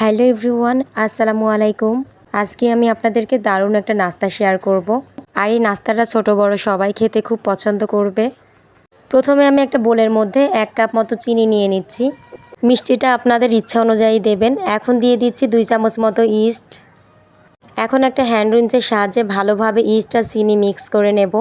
Hello everyone, আসসালামু আলাইকুম। আজকে আমি আপনাদেরকে দারুণ একটা নাস্তা শেয়ার করব। আর এই নাস্তাটা ছোট, বড় সবাই খেতে খুব পছন্দ করবে। প্রথমে আমি একটা বোলের মধ্যে এক কাপ মতো চিনি নিয়ে নিচ্ছি। মিষ্টিটা আপনাদের ইচ্ছা অনুযায়ী দেবেন। এখন দিয়ে দিচ্ছি দুই চামচ মতো ইস্ট। এখন একটা হ্যান্ড রিঞ্চের সাহায্যে ভালোভাবে ইস্ট আর চিনি মিক্স করে নেব।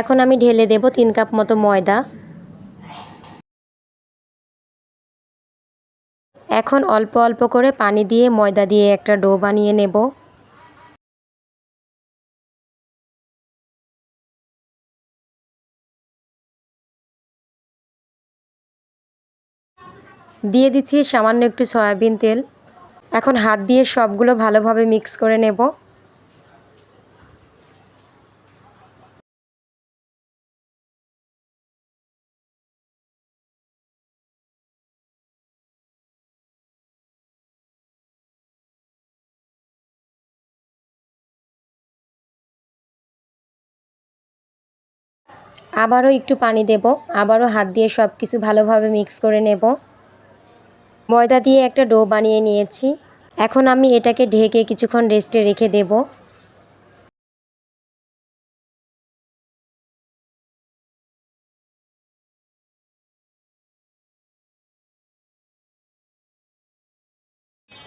এখন আমি ঢেলে দেব তিন কাপ মতো ময়দা। এখন অল্প অল্প করে পানি দিয়ে ময়দা দিয়ে একটা ডো বানিয়ে নেব। দিয়ে দিচ্ছি সামান্য একটু সয়াবিন তেল। এখন হাত দিয়ে সবগুলো ভালোভাবে মিক্স করে নেব। আবারও একটু পানি দেব, আবারও হাত দিয়ে সব কিছু ভালোভাবে মিক্স করে নেব। ময়দা দিয়ে একটা ডো বানিয়ে নিয়েছি। এখন আমি এটাকে ঢেকে কিছুক্ষণ রেস্টে রেখে দেব।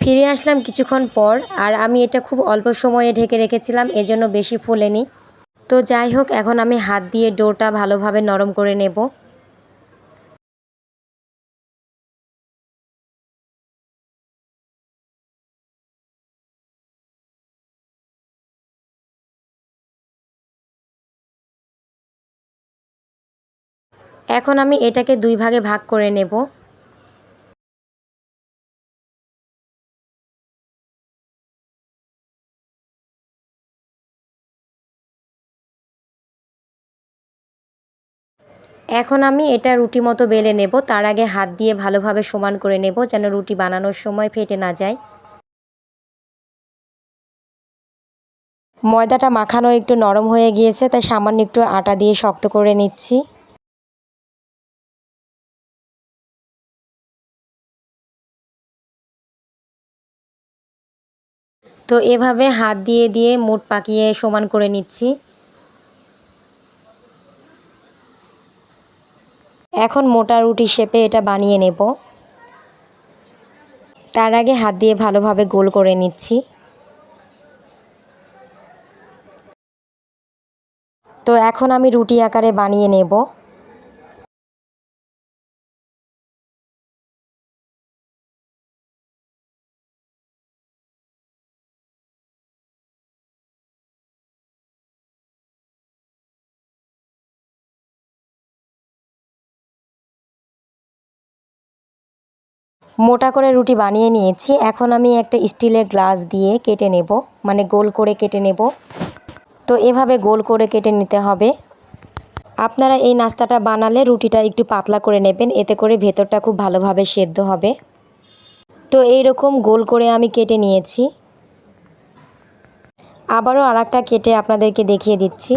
ফিরে আসলাম কিছুক্ষণ পর, আর আমি এটা খুব অল্প সময়ে ঢেকে রেখেছিলাম, এজন্য বেশি ফুলেনি। তো যাই হোক, এখন আমি হাত দিয়ে ডোটা ভালোভাবে নরম করে নেব। এখন আমি এটাকে দুই ভাগে ভাগ করে নেব। এখন আমি এটা রুটি মতো বেলে নেব। তার আগে হাত দিয়ে ভালোভাবে সমান করে নেব যেন রুটি বানানোর সময় ফেটে না যায়। ময়দাটা মাখানো একটু নরম হয়ে গিয়েছে, তাই সামান্য একটু আটা দিয়ে শক্ত করে নিচ্ছি। তো এভাবে হাত দিয়ে দিয়ে মুট পাকিয়ে সমান করে নিচ্ছি। এখন মোটা রুটি শেপে এটা বানিয়ে নেব। তার আগে হাত দিয়ে ভালোভাবে গোল করে নিচ্ছি। তো এখন আমি রুটি আকারে বানিয়ে নেব। মোটা করে রুটি বানিয়ে নিয়েছি। এখন আমি একটা স্টিলের গ্লাস দিয়ে কেটে নেব। মানে গোল করে কেটে নেব। তো এভাবে গোল করে কেটে নিতে হবে। আপনারা এই নাস্তাটা বানালে রুটিটা একটু পাতলা করে নেবেন। এতে করে ভেতরটা খুব ভালোভাবে সেদ্ধ হবে। তো এই রকম গোল করে আমি কেটে নিয়েছি। আবারও আর কেটে আপনাদেরকে দেখিয়ে দিচ্ছি।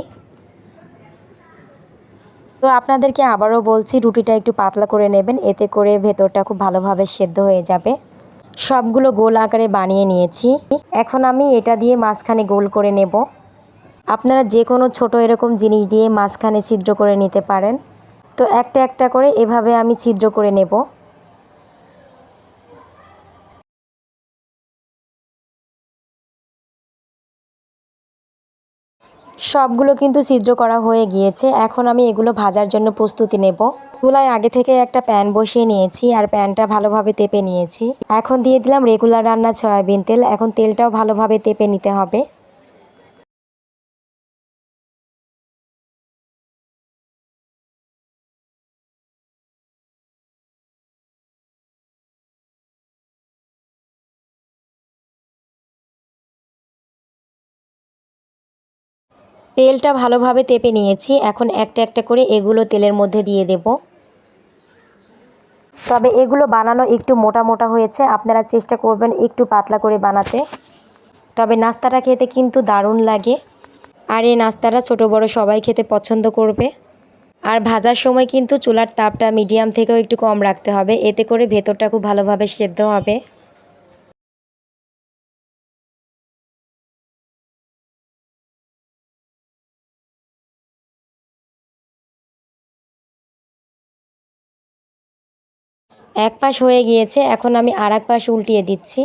তো আপনাদেরকে আবারও বলছি, রুটিটা একটু পাতলা করে নেবেন। এতে করে ভেতরটা খুব ভালোভাবে সেদ্ধ হয়ে যাবে। সবগুলো গোল আকারে বানিয়ে নিয়েছি। এখন আমি এটা দিয়ে মাঝখানে গোল করে নেব। আপনারা যে কোনো ছোট এরকম জিনিস দিয়ে মাঝখানে ছিদ্র করে নিতে পারেন। তো একটা একটা করে এভাবে আমি ছিদ্র করে নেব। সবগুলো কিন্তু ছিদ্র করা হয়ে গিয়েছে। এখন আমি এগুলো ভাজার জন্য প্রস্তুতি নেব। চুলায় আগে থেকে একটা প্যান বসিয়ে নিয়েছি আর প্যানটা ভালোভাবে তেপে নিয়েছি। এখন দিয়ে দিলাম রেগুলার রান্না সয়াবিন তেল। এখন তেলটাও ভালোভাবে তেপে নিতে হবে। তেলটা ভালোভাবে তেপে নিয়েছি। এখন একটা একটা করে এগুলো তেলের মধ্যে দিয়ে দেব। তবে এগুলো বানানো একটু মোটা মোটা হয়েছে। আপনারা চেষ্টা করবেন একটু পাতলা করে বানাতে। তবে নাস্তাটা খেতে কিন্তু দারুণ লাগে। আর এই নাস্তাটা ছোট বড় সবাই খেতে পছন্দ করবে। আর ভাজার সময় কিন্তু চুলার তাপটা মিডিয়াম থেকেও একটু কম রাখতে হবে। এতে করে ভেতরটা খুব ভালোভাবে সেদ্ধ হবে। এক পাশ হয়ে গিয়েছে, এখন আমি আর এক পাশ উল্টিয়ে দিচ্ছি।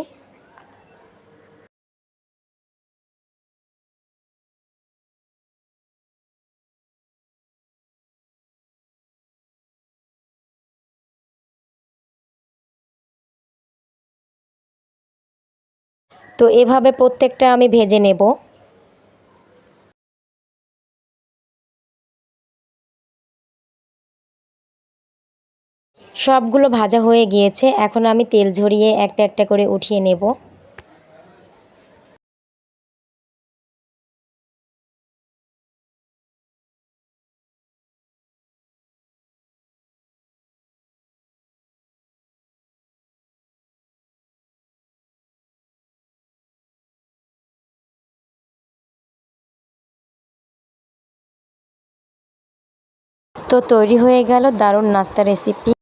তো এভাবে প্রত্যেকটা আমি ভেজে নেব। সবগুলো ভাজা হয়ে গিয়েছে। এখন আমি তেল ঝরিয়ে একটা একটা করে উঠিয়ে নেব। তো তৈরি হয়ে গেল দারুণ নাস্তা রেসিপি